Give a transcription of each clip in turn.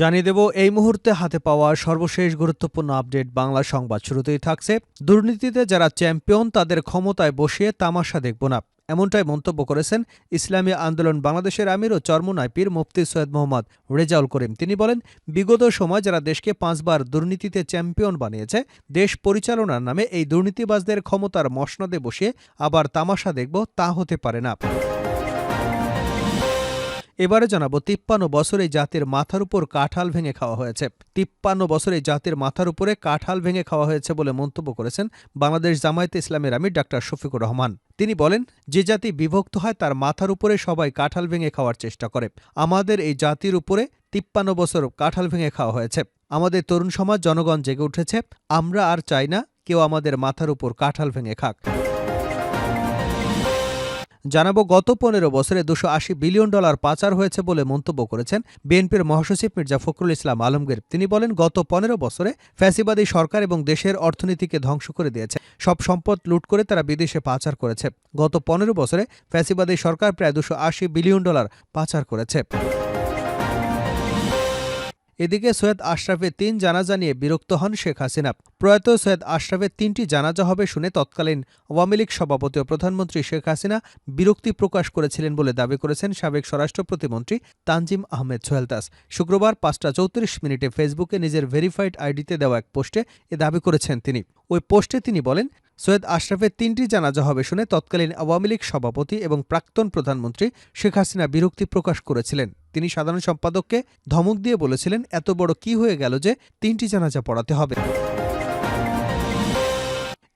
জানিয়ে দেব, এই মুহূর্তে হাতে পাওয়া সর্বশেষ গুরুত্বপূর্ণ আপডেট বাংলা সংবাদ। শুরুতেই থাকছে, দুর্নীতিতে যারা চ্যাম্পিয়ন তাদের ক্ষমতায় বসিয়ে তামাশা দেখব না। এমনটাই মন্তব্য করেছেন ইসলামী আন্দোলন বাংলাদেশের আমির ও চরমনায় পীর মুফতি সৈয়দ মোহাম্মদ রেজাউল করিম। তিনি বলেন, বিগত সময় যারা দেশকে পাঁচবার দুর্নীতিতে চ্যাম্পিয়ন বানিয়েছে, দেশ পরিচালনার নামে এই দুর্নীতিবাজদের ক্ষমতার মসনদে বসিয়ে আবার তামাশা দেখব, তা হতে পারে না। এবারে জানাব, তিপ্পান্ন বছর জাতির মাথার উপর কাঁঠাল ভেঙে খাওয়া হয়েছে। তিপ্পান্ন বছর জাতির মাথার উপরে কাঁঠাল ভেঙে খাওয়া হয়েছে বলে মন্তব্য করেছেন বাংলাদেশ জামায়াতে ইসলামের আমির ডাক্তার শফিকুর রহমান। তিনি বলেন, যে জাতি বিভক্ত হয় তার মাথার উপরে সবাই কাঁঠাল ভেঙে খাওয়ার চেষ্টা করে। আমাদের এই জাতির উপরে তিপ্পান্ন বছর কাঁঠাল ভেঙে খাওয়া হয়েছে। আমাদের তরুণ সমাজ, জনগণ জেগে উঠেছে। আমরা আর চাই না কেউ আমাদের মাথার উপর কাঁঠাল ভেঙে খাক। জানাব, গত পনেরো বছরে দুশো আশি বিলিয়ন ডলার পাচার হয়েছে বলে মন্তব্য করেছেন বিএনপির মহাসচিব মির্জা ফখরুল ইসলাম আলমগীর। তিনি বলেন, গত পনেরো বছরে ফ্যাসিবাদী সরকার এবং দেশের অর্থনীতিকে ধ্বংস করে দিয়েছে। সব সম্পদ লুট করে তারা বিদেশে পাচার করেছে। গত পনেরো বছরে ফ্যাসিবাদী সরকার প্রায় দুশো আশি বিলিয়ন ডলার পাচার করেছে। এদিকে সৈয়দ আশরাফের তিন জানাজা নিয়ে বিরক্ত হন শেখ হাসিনা। প্রয়াত সৈয়দ আশরাফের তিনটি জানাজা হবে শুনে তৎকালীন আওয়ামী লীগ সভাপতি ও প্রধানমন্ত্রী শেখ হাসিনা বিরক্তি প্রকাশ করেছিলেন বলে দাবি করেছেন সাবেক স্বরাষ্ট্র প্রতিমন্ত্রী তানজিম আহমেদ সোহেলতাস। শুক্রবার পাঁচটা চৌত্রিশ মিনিটে ফেসবুকে নিজের ভেরিফাইড আইডিতে দেওয়া এক পোস্টে এ দাবি করেছেন তিনি। ওই পোস্টে তিনি বলেন, সৈয়দ আশরাফের তিনটি জানাজা হবে শুনে তৎকালীন আওয়ামী লীগ সভাপতি এবং প্রাক্তন প্রধানমন্ত্রী শেখ হাসিনা বিরক্তি প্রকাশ করেছিলেন। তিনি সাধারণ সম্পাদককে ধমক দিয়ে বলেছিলেন, এত বড় কি হয়ে গেল যে তিনটি জানাজা পড়াতে হবে?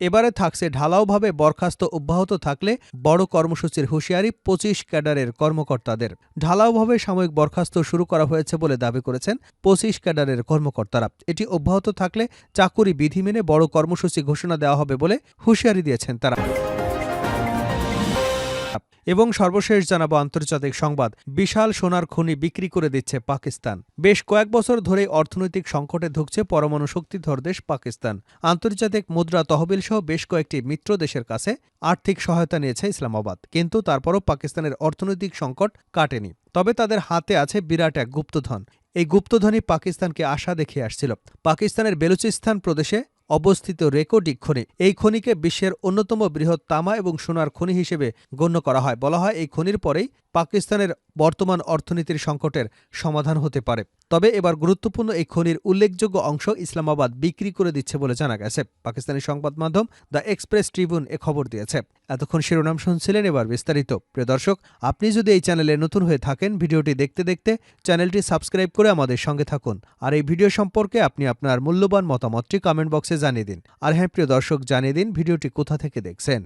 এবারে থাকছে ঢালাওভাবে বরখাস্ত অব্যাহত থাকলে বড় কর্মসূচির হুঁশিয়ারি পঁচিশ ক্যাডারের কর্মকর্তাদের। ঢালাওভাবে সাময়িক বরখাস্ত শুরু করা হয়েছে বলে দাবি করেছেন পঁচিশ ক্যাডারের কর্মকর্তারা। এটি অব্যাহত থাকলে চাকুরি বিধি মেনে বড় কর্মসূচি ঘোষণা দেওয়া হবে বলে হুঁশিয়ারি দিয়েছেন তারা। এবং সর্বশেষ জানাব আন্তর্জাতিক সংবাদ। বিশাল সোনার খনি বিক্রি করে দিচ্ছে পাকিস্তান। বেশ কয়েক বছর ধরে অর্থনৈতিক সংকটে ঢুকছে পরমাণু শক্তিধর দেশ পাকিস্তান। আন্তর্জাতিক মুদ্রা তহবিল সহ বেশ কয়েকটি মিত্র দেশের কাছে আর্থিক সহায়তা নিয়েছে ইসলামাবাদ। কিন্তু তারপরও পাকিস্তানের অর্থনৈতিক সংকট কাটেনি। তবে তাদের হাতে আছে বিরাট এক গুপ্তধন। এই গুপ্তধনই পাকিস্তানকে আশা দেখিয়ে আসছিল। পাকিস্তানের বেলুচিস্তান প্রদেশে অবস্থিত রেকর্ডিক খনি। এই খনিকে বিশ্বের অন্যতম বৃহৎ তামা এবং সোনার খনি হিসেবে গণ্য করা হয়। বলা হয় এই খনির পরেই পাকিস্তানের বর্তমান অর্থনীতির সংকটের সমাধান হতে পারে। তবে এবার গুরুত্বপূর্ণ এই খনির উল্লেখযোগ্য অংশ ইসলামাবাদ বিক্রি করে দিচ্ছে বলে জানা গেছে। পাকিস্তানি সংবাদ মাধ্যম দ্য এক্সপ্রেস ট্রিবিউন এ খবর দিয়েছে। এতক্ষণ শিরোনাম শুনছিলেন এবার বিস্তারিত। প্রিয় দর্শক, আপনি যদি এই চ্যানেলে নতুন হয়ে থাকেন, ভিডিওটি দেখতে দেখতে চ্যানেলটি সাবস্ক্রাইব করে আমাদের সঙ্গে থাকুন। আর এই ভিডিও সম্পর্কে আপনি আপনার মূল্যবান মতামতটি কমেন্ট বক্সে জানিয়ে দিন। আর হ্যাঁ প্রিয় দর্শক, জানিয়ে দিন ভিডিওটি কোথা থেকে দেখছেন।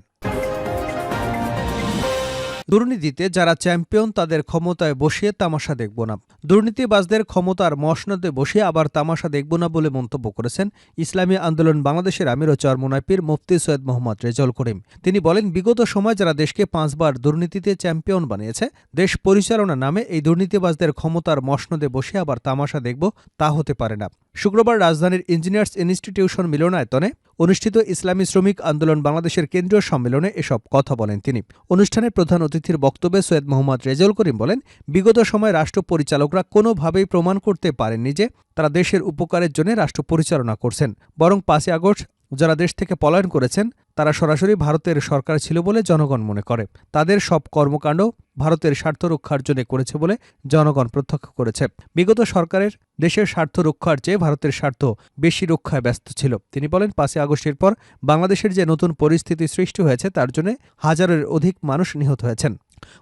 দুর্নীতিতে যারা চ্যাম্পিয়ন তাদের ক্ষমতায় বসিয়ে তামাশা দেখব না। দুর্নীতিবাজদের ক্ষমতার মসনদে বসিয়ে আবার তামাশা দেখব না বলে মন্তব্য করেছেন ইসলামী আন্দোলন বাংলাদেশের আমির ও চরমোনাইপির মুফতি সৈয়দ মোহাম্মদ রেজল করিম। তিনি বলেন, বিগত সময় যারা দেশকে পাঁচবার দুর্নীতিতে চ্যাম্পিয়ন বানিয়েছে, দেশ পরিচালনা নামে এই দুর্নীতিবাজদের ক্ষমতার মসনদে বসে আবার তামাশা দেখব, তা হতে পারে না। শুক্রবার রাজধানীর ইঞ্জিনিয়ার্স ইনস্টিটিউশন মিলনায়তনে অনুষ্ঠিত ইসলামী শ্রমিক আন্দোলন বাংলাদেশের কেন্দ্রীয় সম্মেলনে এসব কথা বলেন তিনি। অনুষ্ঠানে প্রধান অতিথির বক্তব্যে সৈয়দ মোহাম্মদ রেজাউল করিম বলেন, বিগত সময় রাষ্ট্র পরিচালকরা কোনোভাবেই প্রমাণ করতে পারেননি যে তারা দেশের উপকারের জন্য রাষ্ট্র পরিচালনা করছেন, বরং পাঁচই আগস্ট যারা দেশ থেকে পলায়ন করেছেন, তারা সরাসরি ভারতের সরকার ছিল বলে জনগণ মনে করে। তাদের সব কর্মকাণ্ড ভারতের স্বার্থ রক্ষার জন্য করেছে বলে জনগণ প্রত্যক্ষ করেছে। বিগত সরকারের দেশের স্বার্থ রক্ষার চেয়ে ভারতের স্বার্থ বেশি রক্ষায় ব্যস্ত ছিল। তিনি বলেন, পাঁচই আগস্টের পর বাংলাদেশের যে নতুন পরিস্থিতি সৃষ্টি হয়েছে, তার জন্য হাজারের অধিক মানুষ নিহত হয়েছেন।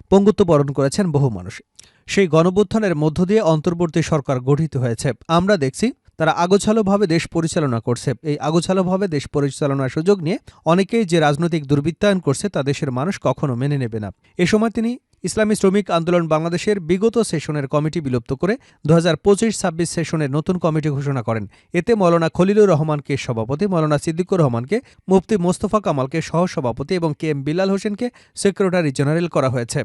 পঙ্গুত্ব বরণ করেছেন বহু মানুষ। সেই গণবুত্থানের মধ্য দিয়ে অন্তর্বর্তী সরকার গঠিত হয়েছে। আমরা দেখছি তারা আগোছালোভাবে দেশ পরিচালনা করছে। এই আগোছালোভাবে দেশ পরিচালনার সুযোগ নিয়ে অনেকেই যে রাজনৈতিক দুর্বৃত্তায়ন করছে তা দেশের মানুষ কখনো মেনে নেবে না। এ সময় তিনি ইসলামী শ্রমিক আন্দোলন বাংলাদেশের বিগত সেশনের কমিটি বিলুপ্ত করে দু হাজার পঁচিশ ছাব্বিশ সেশনের নতুন কমিটি ঘোষণা করেন। এতে মৌলানা খলিলুর রহমানকে সভাপতি মৌলানা সিদ্দিকুর রহমানকে, মুফতি মোস্তফা কামালকে সহসভাপতি এবং কে এম বিলাল হোসেনকে সেক্রেটারি জেনারেল করা হয়েছে।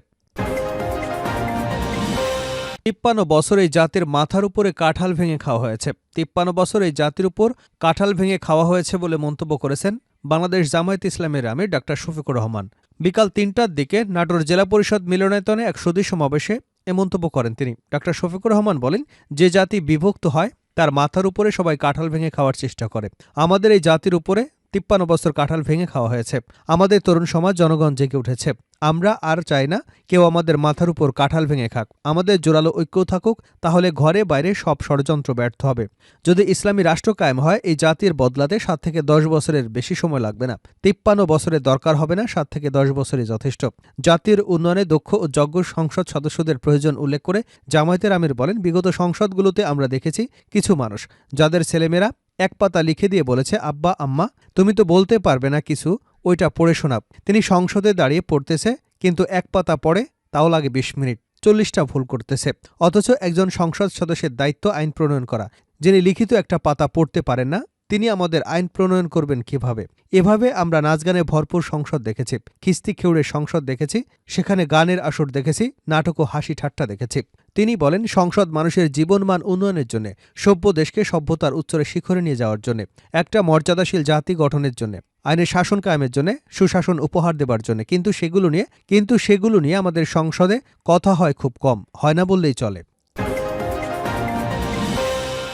তিপ্পান্ন বছর এই জাতির মাথার উপরে কাঁঠাল ভেঙে খাওয়া হয়েছে। তিপ্পান্ন বছর এই জাতির উপর কাঁঠাল ভেঙে খাওয়া হয়েছে বলে মন্তব্য করেছেন বাংলাদেশ জামায়াত ইসলামের আমির ডাক্তার শফিকুর রহমান। বিকাল তিনটার দিকে নাটোর জেলা পরিষদ মিলনায়তনে এক সুদী সমাবেশে এ মন্তব্য করেন তিনি। ডাক্তার শফিকুর রহমান বলেন, যে জাতি বিভক্ত হয়, তার মাথার উপরে সবাই কাঁঠাল ভেঙে খাওয়ার চেষ্টা করে। আমাদের এই জাতির উপরে তিপ্পান্ন বছর কাঁঠাল ভেঙে খাওয়া হয়েছে। আমাদের তরুণ সমাজ, জনগণ জেগে উঠেছে। আমরা আর চাই না কেউ আমাদের মাথার উপর কাঁঠাল ভেঙে খাক। আমাদের জোরালো ঐক্য থাকুক, তাহলে ঘরে বাইরে সব ষড়যন্ত্র ব্যর্থ হবে। যদি ইসলামী রাষ্ট্র কায়েম হয়, এই জাতির বদলাতে সাত থেকে দশ বছরের বেশি সময় লাগবে না। তিপ্পান্ন বছরের দরকার হবে না, সাত থেকে দশ বছরই যথেষ্ট। জাতির উন্নয়নে দক্ষ ও যজ্ঞ সংসদ সদস্যদের প্রয়োজন উল্লেখ করে জামায়াতের আমির বলেন, বিগত সংসদগুলোতে আমরা দেখেছি কিছু মানুষ, যাদের ছেলেমেয়েরা এক পাতা লিখে দিয়ে বলেছে, আব্বা, আম্মা, তুমি তো বলতে পারবে না কিছু, ওইটা পড়ে শোনাব তিনি সংসদে দাঁড়িয়ে পড়তেছে, কিন্তু এক পাতা পড়ে, তাও লাগে বিশ মিনিট, চল্লিশটা ভুল করতেছে। অথচ একজন সংসদ সদস্যের দায়িত্ব আইন প্রণয়ন করা, যিনি লিখিত একটা পাতা পড়তে পারেন না তিনি আমাদের আইন প্রণয়ন করবেন কীভাবে? এভাবে আমরা নাচ গানে ভরপুর সংসদ দেখেছি খিস্তি খেউড়ে সংসদ দেখেছি, সেখানে গানের আসর দেখেছি, নাটক ও হাসি ঠাট্টা দেখেছি। তিনি বলেন, সংসদ মানুষের জীবনমান উন্নয়নের জন্য, সভ্য দেশকে সভ্যতার উচ্চরে শিখরে নিয়ে যাওয়ার জন্য, একটা মর্যাদাশীল জাতি গঠনের জন্য, আইনের শাসন কায়েমের জন্য, সুশাসন উপহার দেবার জন্য, কিন্তু সেগুলো নিয়ে, কিন্তু সেগুলো নিয়ে আমাদের সংসদে কথা হয় খুব কম, হয় না বললেই চলে।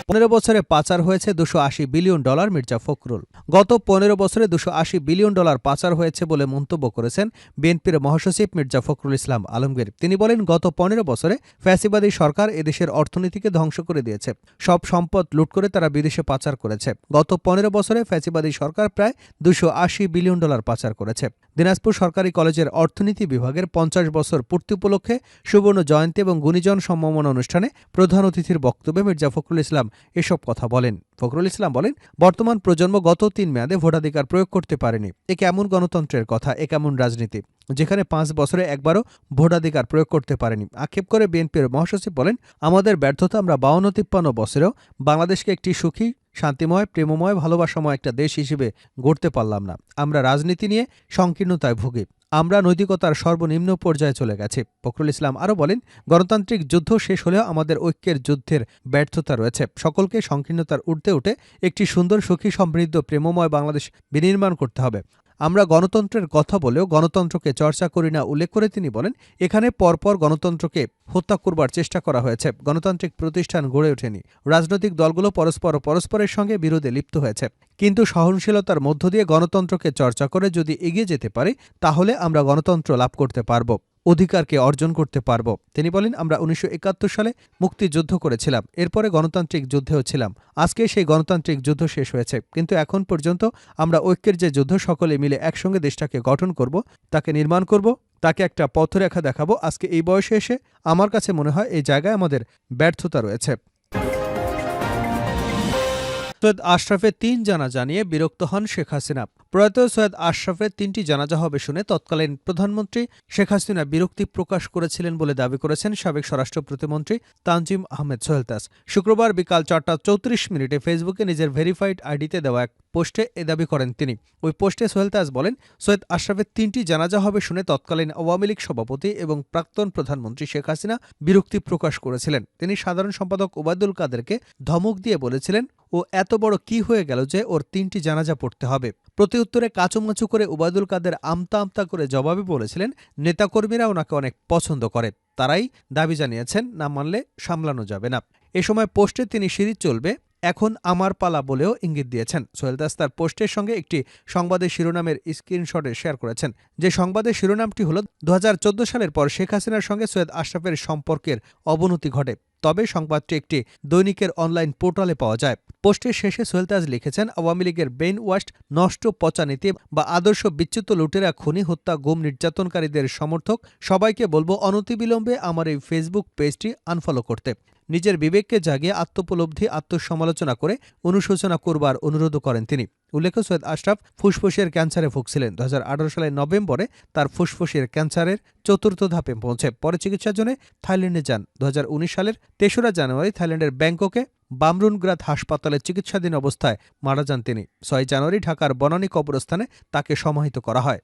পনেরো বছরে পাচার হয়েছে দুশো আশি বিলিয়ন ডলার মির্জা ফখরুল। গত পনেরো বছরে দুশো আশি বিলিয়ন ডলার পাচার হয়েছে বলে মন্তব্য করেছেন বিএনপির মহাসচিব মির্জা ফখরুল ইসলাম আলমগীর। তিনি বলেন, গত পনেরো বছরে ফ্যাসিবাদী সরকার এদেশের অর্থনীতিকে ধ্বংস করে দিয়েছে। সব সম্পদ লুট করে তারা বিদেশে পাচার করেছে। গত পনেরো বছরে ফ্যাসিবাদী সরকার প্রায় দুশো আশি বিলিয়ন ডলার পাচার করেছে। দিনাজপুর সরকারি কলেজের অর্থনীতি বিভাগের পঞ্চাশ বছর পূর্তি উপলক্ষে সুবর্ণ জয়ন্তী এবং গুণীজন সম্মাননা অনুষ্ঠানে প্রধান অতিথির বক্তব্যে মির্জা ফখরুল ইসলাম এসব কথা বলেন। ফখরুল ইসলাম বলেন, বর্তমান প্রজন্ম গত তিন মেয়াদে ভোটাধিকার প্রয়োগ করতে পারেনি। এ কেমন গণতন্ত্রের কথা, এ কেমন রাজনীতি? যেখানে পাঁচ বছরে একবারও ভোটাধিকার প্রয়োগ করতে পারেনি। আক্ষেপ করে বিএনপির মহাসচিব বলেন, আমাদের ব্যর্থতা আমরা বাউন্ন তিপ্পান্ন বছরেও বাংলাদেশকে একটি সুখী, শান্তিময়, প্রেমময়, ভালোবাসাময় একটা দেশ হিসেবে গড়তে পারলাম না। আমরা রাজনীতি নিয়ে সংকীর্ণতায় ভুগি। আমরা নৈতিকতার সর্বনিম্ন পর্যায়ে চলে গেছি। ফখরুল ইসলাম আরও বলেন, গণতান্ত্রিক যুদ্ধ শেষ হলেও আমাদের ঐক্যের যুদ্ধের ব্যর্থতা রয়েছে। সকলকে সংকীর্ণতার উঠতে উঠে একটি সুন্দর সুখী সমৃদ্ধ প্রেমময় বাংলাদেশ বিনির্মাণ করতে হবে। আমরা গণতন্ত্রের কথা বলেও গণতন্ত্রকে চর্চা করি না উল্লেখ করে তিনি বলেন, এখানে পরপর গণতন্ত্রকে হত্যা করবার চেষ্টা করা হয়েছে। গণতান্ত্রিক প্রতিষ্ঠান গড়ে ওঠেনি। রাজনৈতিক দলগুলো পরস্পর পরস্পরের সঙ্গে বিরোধে লিপ্ত হয়েছে। কিন্তু সহনশীলতার মধ্য দিয়ে গণতন্ত্রকে চর্চা করে যদি এগিয়ে যেতে পারি, তাহলে আমরা গণতন্ত্র লাভ করতে পারব। অধিকারকে অর্জন করতে পারব। তিনি বলেন, আমরা উনিশশো একাত্তর সালে মুক্তিযুদ্ধ করেছিলাম। এরপরে গণতান্ত্রিক যুদ্ধেও ছিলাম। আজকে সেই গণতান্ত্রিক যুদ্ধ শেষ হয়েছে। কিন্তু এখন পর্যন্ত আমরা ঐক্যের যে যুদ্ধ, সকলে মিলে একসঙ্গে দেশটাকে গঠন করব, তাকে নির্মাণ করব, তাকে একটা পথরেখা দেখাবো। আজকে এই বয়সে এসে আমার কাছে মনে হয় এই জায়গায় আমাদের ব্যর্থতা রয়েছে। সৈয়দ আশরাফের তিন জানা জানিয়ে বিরক্ত হন শেখ হাসিনা। প্রয়াত সৈয়দ আশরাফের তিনটি জানাজা হবে শুনে তৎকালীন প্রধানমন্ত্রী শেখ হাসিনা বিরক্তি প্রকাশ করেছিলেন বলে দাবি করেছেন সাবেক স্বরাষ্ট্র প্রতিমন্ত্রী তানজিম আহমেদ সোহেলতাস। শুক্রবার বিকাল চারটা চৌত্রিশ মিনিটে ফেসবুকে নিজের ভেরিফাইড আইডিতে দেওয়া এক পোস্টে এ দাবি করেন তিনি। ওই পোস্টে সোহেলতাজ বলেন, সৈয়দ আশরাফের তিনটি জানাজা হবে শুনে তৎকালীন আওয়ামী লীগ সভাপতি এবং প্রাক্তন প্রধানমন্ত্রী শেখ হাসিনা বিরক্তি প্রকাশ করেছিলেন। তিনি সাধারণ সম্পাদক ওবায়দুল কাদেরকে ধমক দিয়ে বলেছিলেন ও এত বড় কি হয়ে গেল যে ওর তিনটি জানাজা পড়তে হবে। প্রতি উত্তরে কাচুমাচু করে ওবায়দুল কাদের আমতা আমতা করে জবাবে বলেছিলেন, নেতাকর্মীরা ওনাকে অনেক পছন্দ করে, তারাই দাবি জানিয়েছেন, না মানলে সামলানো যাবে না। এ সময় পোস্টে তিনি সিরিজ চলবে, এখন আমার পালা বলেও ইঙ্গিত দিয়েছেন। সোহেল দাস তার পোস্টের সঙ্গে একটি সংবাদের শিরোনামের স্ক্রিনশটে শেয়ার করেছেন। যে সংবাদের শিরোনামটি হল দু হাজার চোদ্দ সালের পর শেখ হাসিনার সঙ্গে সৈয়দ আশরাফের সম্পর্কের অবনতি ঘটে। তবে সংবাদটি একটি দৈনিকের অনলাইন পোর্টালে পাওয়া যায়। পোস্টের শেষে সোহেলতাজ লিখেছেন, আওয়ামী লীগের বেইন ওয়াস্ট নষ্ট, পচা নীতি বা আদর্শ বিচ্যুত লুটেরা, খুনি, হত্যা, গুম নির্যাতনকারীদের সমর্থক, সবাইকে বলব অনতিবিলম্বে আমার এই ফেসবুক পেজটি আনফলো করতে। নিজের বিবেককে জাগিয়ে আত্মোপলব্ধি, আত্মসমালোচনা করে অনুশোচনা করবার অনুরোধ করেন তিনি। উল্লেখ্য, সৈয়দ আশরাফ ফুসফুসের ক্যান্সারে ভুগছিলেন। দু সালের নভেম্বরে তার ফুসফুসের ক্যান্সারের চতুর্থ ধাপে পৌঁছে। পরে চিকিৎসার জন্য থাইল্যান্ডে যান। দু হাজার উনিশ সালের তেসরা জানুয়ারি থাইল্যান্ডের ব্যাংককে বামরুনগ্রাদ হাসপাতালে চিকিৎসাধীন অবস্থায় মারা যান তিনি। ছয় জানুয়ারি ঢাকার বনানী কবরস্থানে তাকে সমাহিত করা হয়।